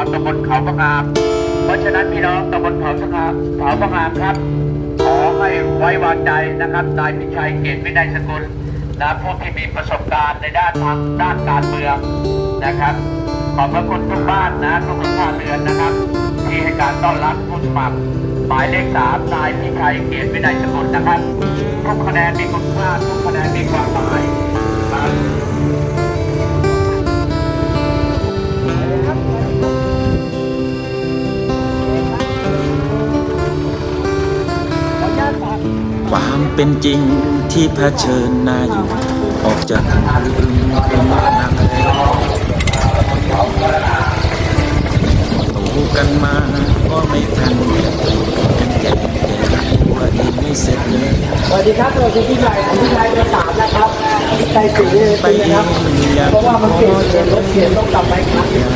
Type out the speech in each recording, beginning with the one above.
าตำบลเขาพะงาม เพราะฉะนั้นพี่น้องตำบลเขาพะงามเขาพะงามครับ ขอให้ไว้วางใจนะครับนายพิชัยเกตวินัยสกุลนะผู้ที่มีประสบการณ์ในด้านทางด้านการเมืองนะครับ ขอบพระคุณทุกบ้านนะทุกท่าเรือนนะครับ ที่ให้การต้อนรับผู้สมัครหมายเลขสามนายพิชัยเกตวินัยสกุลนะครับ ทุกคะแนนมีคุณค่าทุกคะแนนมีความหมาย เป็นจริงที่เผชิญหน้าอยู่ ออกจากคืนคืนมานักโตกันมาก็ไม่ทันยังแก่แก่ว่าเองไม่เสร็จเลยสวัสดีครับสวัสดีพี่ใหญ่พี่ใหญ่เบอร์สามนะครับใจสีเลยไปนะครับเพราะว่ามันเปลี่ยนเปลี่ยนรถเปลี่ยนต้องกลับไปครั้งหนึ่ง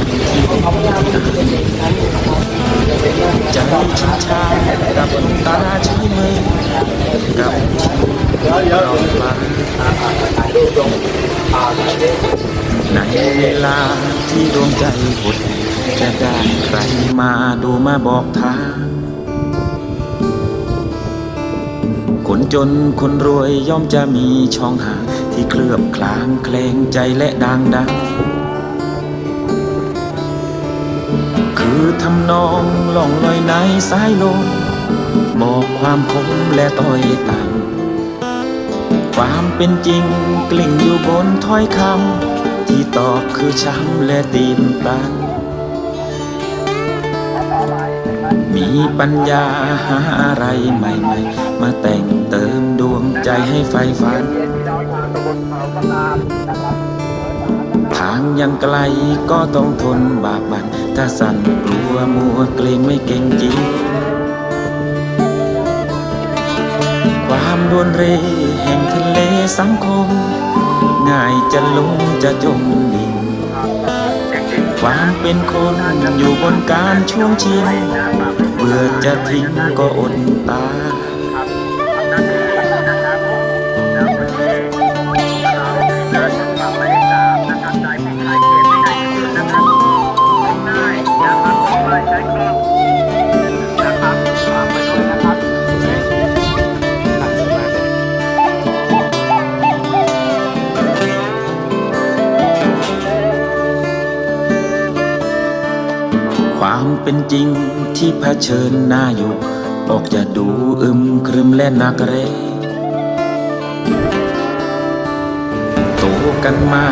เขาพยายามมันเป็นอีกครั้งหนึ่งนะครับจะเป็นเรื่องใจชินชากับตาชี้มือ กับเราฟ้าในเวลาที่ดวงใจหดจะได้ใครมาดูมาบอกทางคนจนคนรวยย่อมจะมีช่องหางที่เคลือบคลางแคลงใจและดังดังคือทำนองล่องลอยในสายลม บอกความคมและต้อยต่ำความเป็นจริงกลิ่งอยู่บนถ้อยคำที่ตอบคือช้ำและตีนตัน มีปัญญาหาอะไรใหม่ๆ มาแต่งเติมดวงใจให้ไฟฝัน ทางยังไกลก็ต้องทนบากบันถ้าสั่นกลัวมัวเกรงไม่เก่งจริงามดวนเรแห่งทะเลสังคม ง่ายจะลงจะจมดิ่งความเป็นคนอยู่บนการช่วงชิงเบื่อจะทิ้งก็อดตาย เป็นจริงที่เผชิญหน้าอยู่ออกจะดูอึมครึมและนักเรงโตกันมา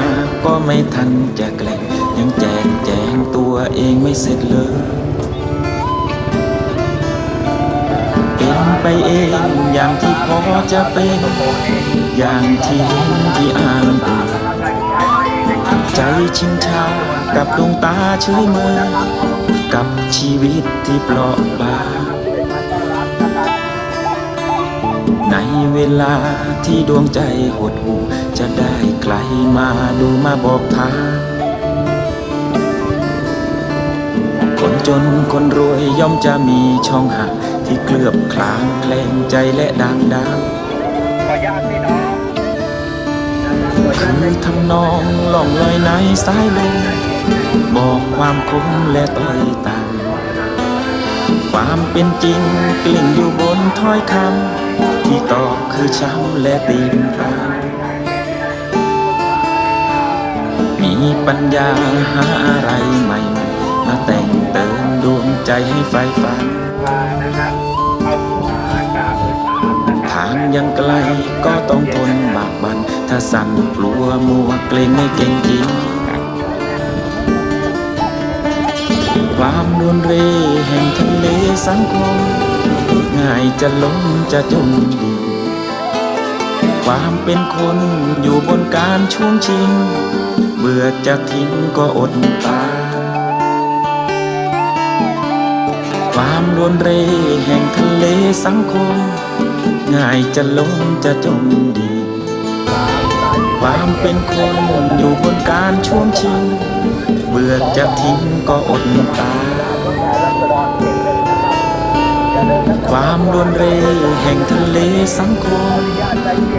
ก็ไม่ทันจะแกล้งยังแจกแจงตัวเองไม่เสร็จเลยเป็นไปเองอย่างที่พอจะเป็นอย่างที่เห็นที่อ่านใจชินชากับดวงตาเฉยเมย กับชีวิตที่เปราะบางในเวลาที่ดวงใจหดหู่จะได้ใครมาดูมาบอกทางคนจนคนรวยย่อมจะมีช่องห่างที่เกลือบคลางแคลงใจและดังดังขออนุญาตพี่น้องคือทำนองล่องลอยในสายลม บอกความคมและต้อยต่างความเป็นจริงกลิ่งอยู่บนถ้อยคำที่ตอบคือช้ำและตีนตามีปัญญาหาอะไรใหม่ๆมาแต่งเติมดวงใจให้ไฟฝันนะครับเอาอากาศเบอร์สามนะทางยังไกลก็ต้องทนบากบัน ถ้าสั่นกลัวมัวเกรงไม่เก่งจริง ความรุนเรแห่งทะเลสังคมง่ายจะล้มจะจมดิ่งความเป็นคนอยู่บนการช่วงชิงเบื่อจะทิ้งก็อดตาความรวนเรแห่งทะเลสังคม ง่ายจะล้มจะจมดี ความเป็นคนอยู่บนการช่วงชิง เบื่อจะทิ้งก็อดตาย ความรวนเรแห่งทะเลสังคม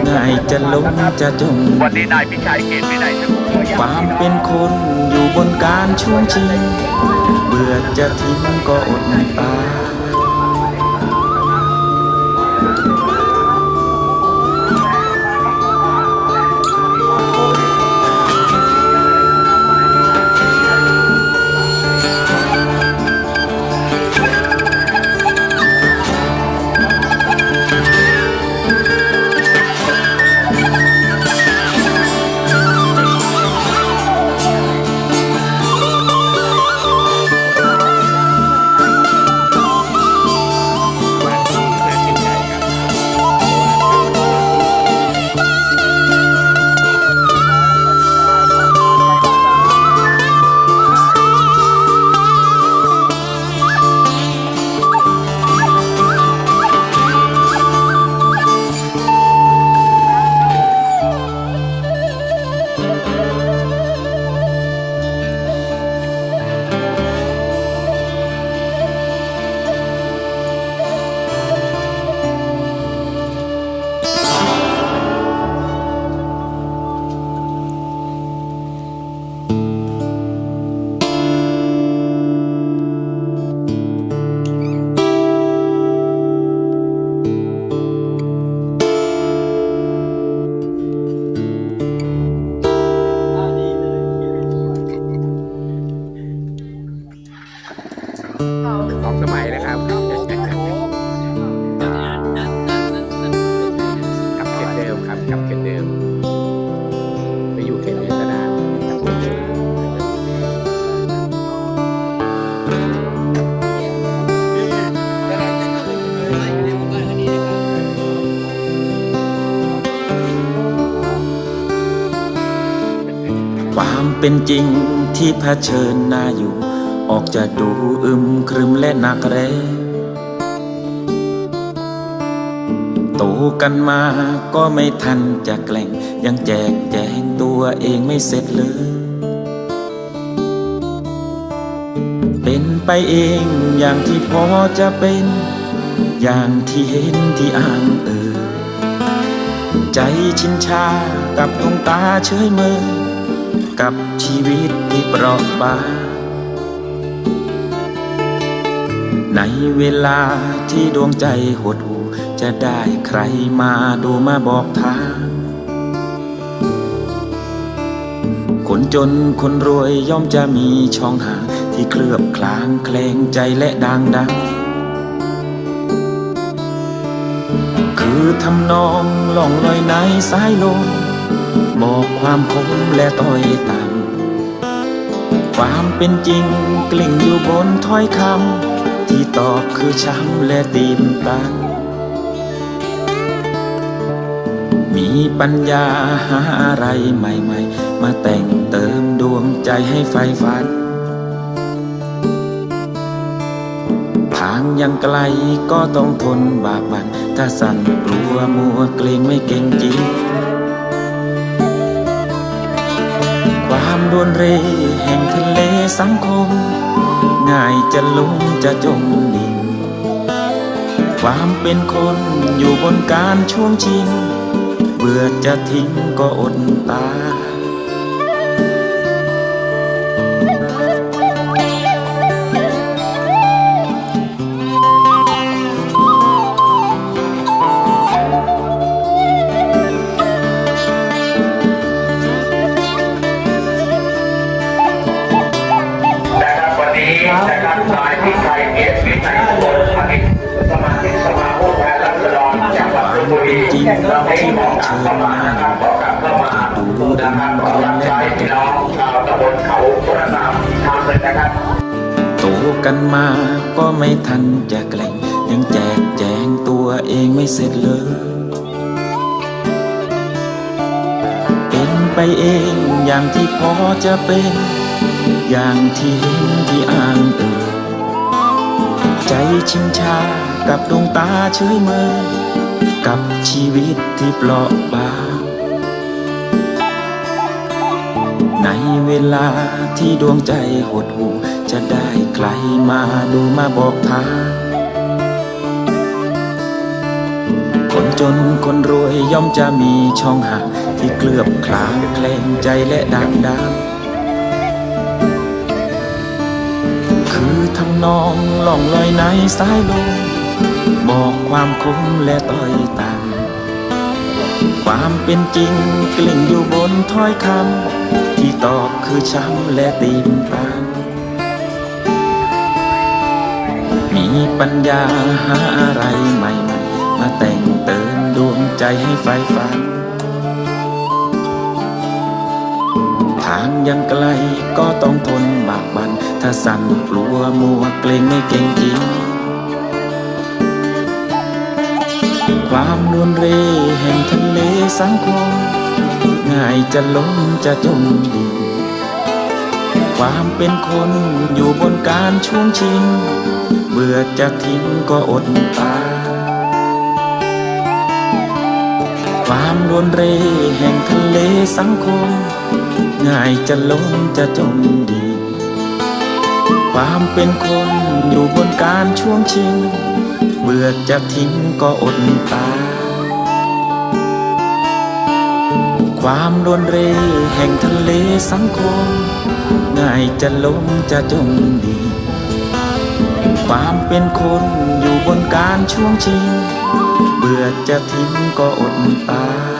ง่ายจะล้มจะจม วันนี้นายพิชัยเกตวินัยสกุลขออนุญาตความเป็นคนอยู่บนการช่วงชิง เบื่อจะทิ้งก็อดตาย ส เป็นจริงที่เผชิญหน้าอยู่ ออกจะดูอึมครึมและหนักแรโตกันมาก็ไม่ทันจะแกล้งยังแจกแจงตัวเองไม่เสร็จเลย เป็นไปเองอย่างที่พอจะเป็น อย่างที่เห็นที่อ่างเออ ใจชินชากับดวงตาเฉยเมย กับชีวิตที่เปราะบางในเวลาที่ดวงใจหดหูจะได้ใครมาดูมาบอกทาง คนจนคนรวยย่อมจะมีช่องห่างที่เคลือบคลางแคลงใจและดังดัง คือทำนองล่องลอยในสายลม บอกความคมและต้อยต่ำความเป็นจริงกลิ่งอยู่บนถ้อยคำที่ตอบคือช้ำและตีนตัน มีปัญญาหาอะไรใหม่ๆ มาแต่งเติมดวงใจให้ไฟฝันทางยังไกลก็ต้องทนบากบัน ถ้าสั่นกลัวมัวเกรงไม่เก่งจริงามดวนเรแห่งทะเลสังคม ง่ายจะลงจะจมดิ่งความเป็นคนอยู่บนการช่วงชิง เบื่อจะทิ้งก็อดตาย วันนี้นะครับนายพิชัยเกียรติวินัยสมบูรณ์อดีตสมาชิกสภาผู้แทนราษฎรจังหวัดลพบุรีเราได้ขอกลับเข้ามานะครับขอกลับเข้ามานะครับขอรับใช้พี่น้องชาวตำบลเขาสุรามทำเลยนะครับโตกันมาก็ไม่ทันจะแกล้งยังแจกแจงตัวเองไม่เสร็จเลยเป็นไปเองอย่างที่พอจะเป็น อย่างที่เห็น ที่อ่างเอ่ยใจชิงชากับดวงตาเฉยเมยกับชีวิตที่เปราะบางในเวลาที่ดวงใจหดหู่จะได้ใครมาดูมาบอกทางคนจนคนรวยย่อมจะมีช่องห่างที่เกลือบคลางแคลงใจและดังดา นองล่องลอยในสายลมบอกความคมและต้อยต่างความเป็นจริงกลิ่งอยู่บนถ้อยคำที่ตอบคือช้ำและตีนตางมีปัญญาหาอะไรใหม่ ๆ มาแต่งเติมดวงใจให้ไฟฟันางยังไกลก็ต้องทนบากบัน ถ้าสั่นกลัวมัวเกรงไม่เก่งจริง ความนวลเรแห่งทะเลสังคม ง่ายจะล้มจะจมดินความเป็นคนอยู่บนการช่วงชิง เบื่อจะทิ้งก็อดตา ความรวนเรแห่งทะเลสังคม ง่ายจะล้มจะจมดินความเป็นคนอยู่บนการช่วงชิง เบื่อจะทิ้งก็อดตายความรวนเรแห่งทะเลสังคม ง่ายจะล้มจะจมดี ความเป็นคนอยู่บนการช่วงชิง เบื่อจะทิ้งก็อดตาย